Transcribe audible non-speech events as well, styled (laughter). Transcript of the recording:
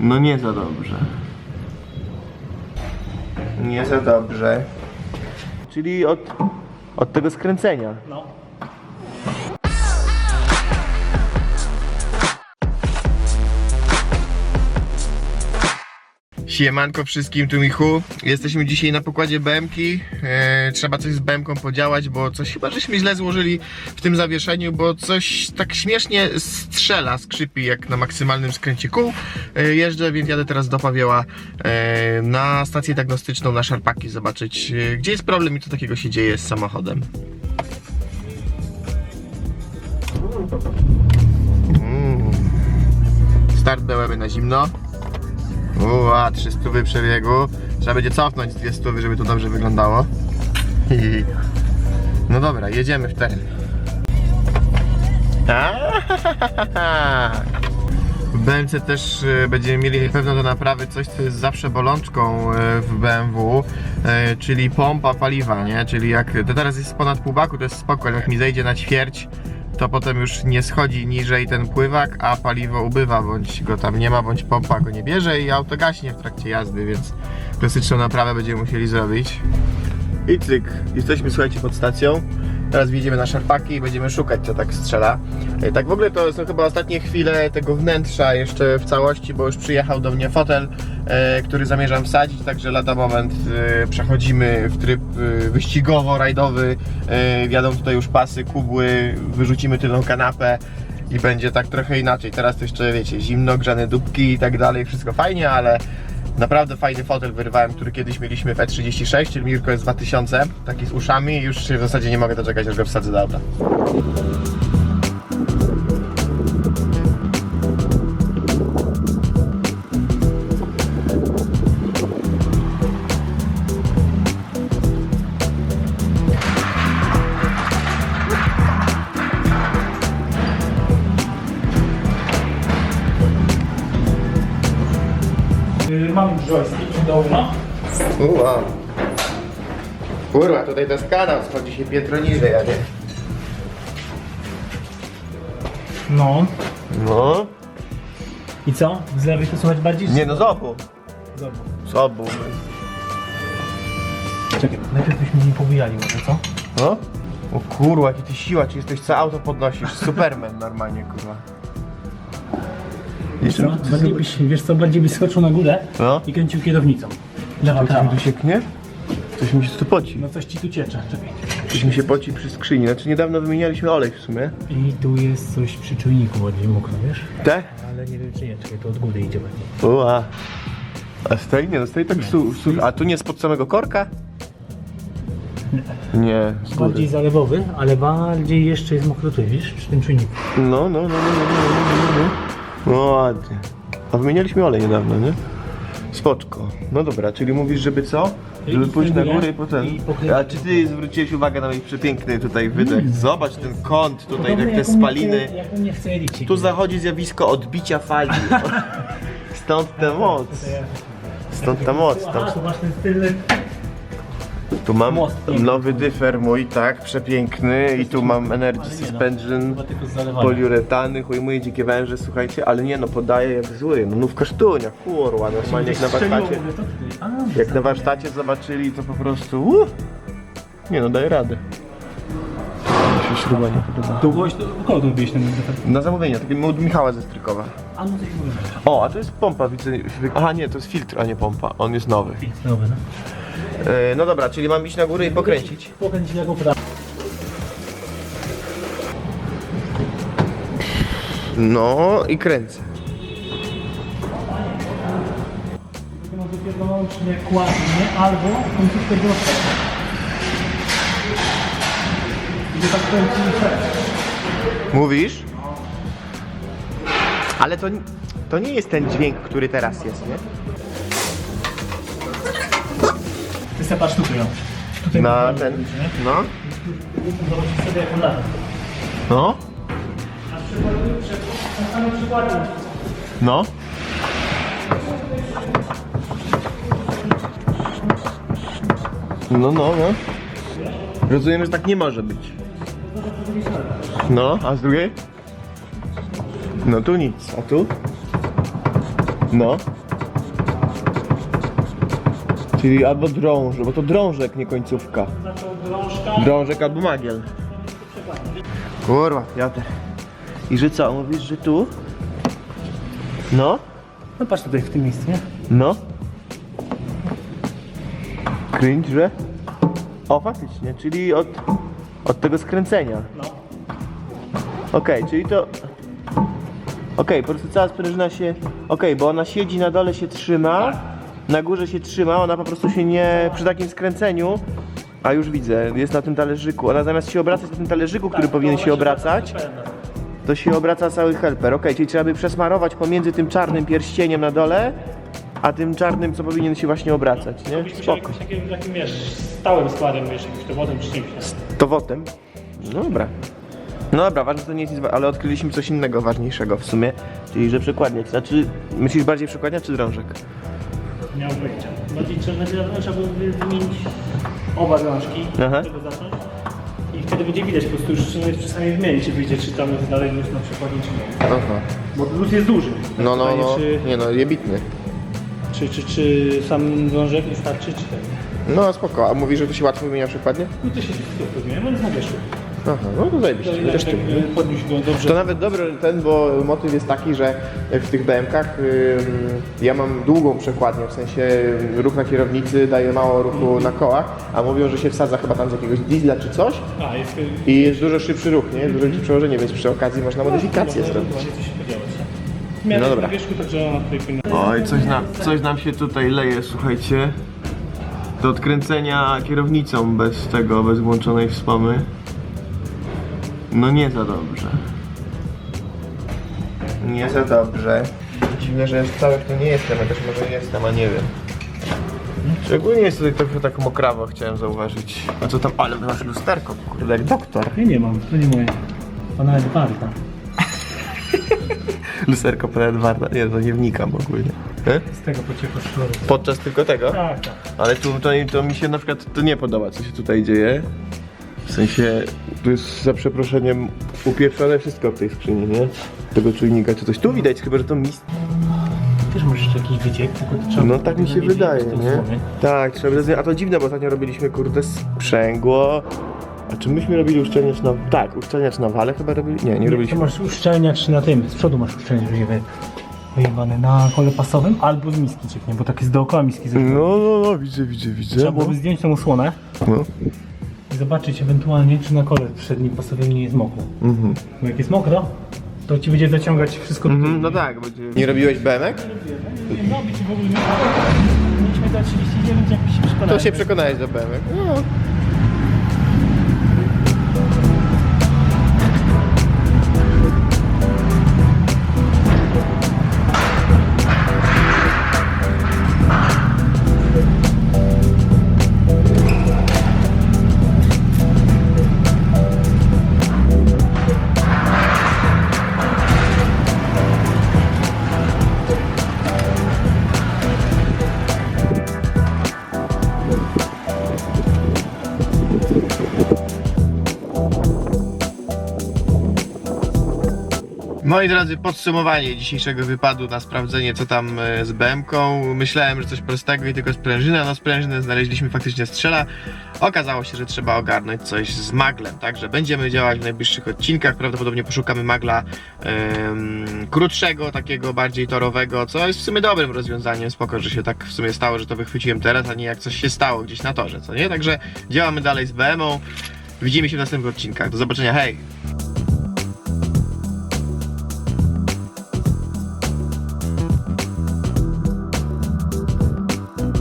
No nie za dobrze. Nie za dobrze. Czyli od, od tego skręcenia. No. Siemanko wszystkim, tu Michu. Jesteśmy dzisiaj na pokładzie BMki. E, trzeba coś z BMką podziałać, bo coś chyba żeśmy źle złożyli w tym zawieszeniu, bo coś tak śmiesznie strzela, skrzypi jak na maksymalnym skręcie kół. E, jeżdżę, więc jadę teraz do Pawieła e, na stację diagnostyczną na Szarpaki zobaczyć, e, gdzie jest problem i co takiego się dzieje z samochodem. Mm. Start BMW na zimno. Uła, 300 przebiegu. Trzeba będzie cofnąć dwie stówy, żeby to dobrze wyglądało. No dobra, jedziemy w teren. W BMC też e, będziemy mieli pewno do naprawy coś, co jest zawsze bolączką e, w BMW, e, czyli pompa paliwa, nie? Czyli jak to teraz jest ponad pół baku, to jest spoko, jak mi zejdzie na ćwierć, to potem już nie schodzi niżej ten pływak, a paliwo ubywa, bądź go tam nie ma, bądź pompa go nie bierze i auto gaśnie w trakcie jazdy, więc klasyczną naprawę będziemy musieli zrobić. I cyk, jesteśmy słuchajcie pod stacją. Teraz wjedziemy na szarpaki i będziemy szukać co tak strzela. E, Tak w ogóle to są chyba ostatnie chwile tego wnętrza jeszcze w całości, bo już przyjechał do mnie fotel, e, który zamierzam wsadzić, także lada moment e, przechodzimy w tryb wyścigowo-rajdowy. E, Jadą tutaj już pasy, kubły, wyrzucimy tylną kanapę i będzie tak trochę inaczej. Teraz to jeszcze wiecie, zimno, grzane dupki i tak dalej, wszystko fajnie, ale Naprawdę fajny fotel wyrwałem, który kiedyś mieliśmy w E36, czyli Mirko jest 2000, taki z uszami i już się w zasadzie nie mogę doczekać, aż go wsadzę do auta. Mam joystick dolno. Uła. Kurwa, tutaj to jest kanał, schodzi się piętro niżej, a nie? No. No. I co? Z lewej to słychać bardziej? Nie no, z obu. Dobra. Z obu. Czekaj, najpierw byśmy nie pobijali może, co? No? O kurwa, jaki ty siła, czy jesteś co auto podnosisz? Superman normalnie, kurwa. Wiesz co? Bardziej byś, wiesz co, bardziej byś skoczył na górę No. i kręcił kierownicą. Lewa, Coś mi tu sieknie? Coś mi się tu poci. No coś ci tu ciecze, czekaj. Coś mi się poci przy skrzyni. Znaczy niedawno wymienialiśmy olej w sumie. I tu jest coś przy czujniku bardziej mokro, wiesz? Te? Ale nie wiem czy nie, czekaj, to od góry idzie bardziej. Uła. A stoi? Nie, no stoi tak su, su, A tu nie spod samego korka? Nie, z góry. Bardziej zalewowy, ale bardziej jeszcze jest mokro tu, widzisz? Przy tym czujniku. No, no, no, no, no, no, no, no. No ładnie. A wymienialiśmy olej niedawno, nie? Spoczko. No dobra, czyli mówisz, żeby co? Żeby pójść na górę i potem. A czy ty zwróciłeś uwagę na mój przepiękny tutaj wydech? Zobacz ten kąt tutaj, jak te spaliny. Tu zachodzi zjawisko odbicia fali. (laughs) Stąd ta moc. Stąd ta moc. Tam masz ten tylny... Tu mam Most piękny. nowy dyfer mój, tak, przepiękny i tu mam Energy Suspension, Chyba tylko poliuretany, ujmuje dzikie węże, słuchajcie, ale nie no, podaje jak zły, no nówka sztunia, kurwa, normalnie jak na warsztacie, jak na warsztacie zobaczyli, to po prostu, uh, nie no, daje radę. Mi się śruba nie podoba. U kogo tu byłeś ten defekt? Na zamówienie, taki od Michała ze Strykowa. A no coś mówię. O, a to jest pompa, widzę, aha nie, to jest filtr, a nie pompa, on jest nowy. Dobra, no. E, no dobra, czyli mam iść na górę i pokręcić. Pokręć lewą prawo. No i kręcę. Może wyłącznie kładnie albo końcówkę groszka. Idzie tak kręci szereg. Mówisz? Ale to, to nie jest ten dźwięk, który teraz jest, nie? Sobie patrz tutaj, o. Tutaj Na ten. zrobić, nie? No. Zobaczysz sobie jak on lata. No. Na przykład, przed- na samym przykładzie. No. No, no, no. Rozumiem, że tak nie może być. No, a z drugiej? No tu nic, a tu? No. Czyli albo drąż, bo to drążek, nie końcówka. Drążek albo magiel. Kurwa, Piotr. I że co, mówisz, że tu? No, No patrz tutaj w tym miejscu, nie? no. Kręć, że? O, faktycznie, czyli od, od tego skręcenia. No. Okej, czyli to... Okej, po prostu cała sprężyna się... Okej, bo ona siedzi na dole, się trzyma, na górze się trzyma, ona po prostu się nie... przy takim skręceniu... A już widzę, jest na tym talerzyku. Ona zamiast się obracać na tym talerzyku, który powinien się obracać, to się obraca cały helper. Okej, czyli trzeba by przesmarować pomiędzy tym czarnym pierścieniem na dole, a tym czarnym, co powinien się właśnie obracać, nie? Spoko. takim, takim, wiesz, stałym składem, wiesz, jakimś dowodem czy czymś. nie? To wotem. No dobra. No dobra, ważne to nie jest nic, ale odkryliśmy coś innego ważniejszego w sumie, czyli że przekładniak. Znaczy, myślisz bardziej przekładniak czy drążek? Mam pojęcia. Bardziej trzeba, najpierw trzeba wy- wymienić oba rączki, Aha. tego zacząć. I wtedy będzie widać po prostu już czy jest czasami wymienić, czy wyjdzie, czy tam jest dalej luz na przykład, czy nie. Aha. Bo luz jest duży. No, no, Pytanie, no. Czy, Nie no, jebitny. czy, czy, czy sam drążek wystarczy, czy ten. No spoko, a mówisz, że to się łatwo wymienia przekładnie? No to się wszystko zmienia, bo jest na wierzchu. Aha, no to zajebiście, chociaż tak ty. y, podnieść go dobrze. To nawet dobry ten, bo motyw jest taki, że w tych BMKach ym, ja mam długą przekładnię, w sensie ruch na kierownicy daje mało ruchu na kołach, a mówią, że się wsadza chyba tam z jakiegoś diesla czy coś A, jest... y, i jest dużo szybszy ruch, nie? Dużo szybsze przełożenie, więc przy okazji można modyfikację można zrobić. Miałem No no dobra. Oj, coś nam, coś nam się tutaj leje, słuchajcie. Do odkręcenia kierownicą bez tego, bez włączonej wspomy. No nie za dobrze. Nie za dobrze. Dziwne, że cały tu nie jestem, też może jestem, a nie wiem. Szczególnie jest tutaj trochę tak mokrawo, chciałem zauważyć. A co tam, ale masz lusterko, kurde, jak doktor. Ja nie mam, to nie moje. Ona jest warta. (laughs) Lusterko pana Edwarda, nie, to nie wnikam ogólnie. E? Z tego pociechu szloru. Podczas tylko tego? Tak, tak. Ale tu to, to mi się na przykład to nie podoba, co się tutaj dzieje. W sensie, tu jest za przeproszeniem upieprzone wszystko w tej skrzyni, nie? Tego czujnika czy coś. Tu widać chyba, że to mist. Też masz jeszcze jakiś wyciek, tylko to trzeba... No tak mi się wydaje, nie? Tak, trzeba by A to dziwne, bo ostatnio robiliśmy kurde sprzęgło. A czy myśmy robili uszczelniacz na... Tak, uszczelniacz na wale chyba robili? Nie, nie To robiliśmy. masz uszczelniacz na tym, z przodu masz uszczelniacz wy- wyjebany na kole pasowym, albo z miski cieknie, bo tak jest dookoła miski zresztą. No, no, no, widzę, widzę, widzę. Trzeba byłoby zdjąć tą osłonę No. I zobaczyć ewentualnie, czy na kole przednim pasowym nie jest mokro. Mhm. Bo jak jest mokro, to ci będzie zaciągać wszystko Mhm, no tak, będzie... Nie robiłeś BMek? No, być w ogóle nie Mieliśmy za 39, jak się przekonałem. To się przekonałeś do BMek. No. Moi drodzy, podsumowanie dzisiejszego wypadu na sprawdzenie, co tam e, z BM-ką. Myślałem, że coś prostego i tylko sprężyna. No sprężynę znaleźliśmy faktycznie strzela. Okazało się, że trzeba ogarnąć coś z maglem, także będziemy działać w najbliższych odcinkach. Prawdopodobnie poszukamy magla krótszego, takiego bardziej torowego, co jest w sumie dobrym rozwiązaniem. Spoko, że się tak w sumie stało, że to wychwyciłem teraz, a nie jak coś się stało gdzieś na torze, co nie? Także działamy dalej z BM-ą. Widzimy się w następnych odcinkach. Do zobaczenia, hej!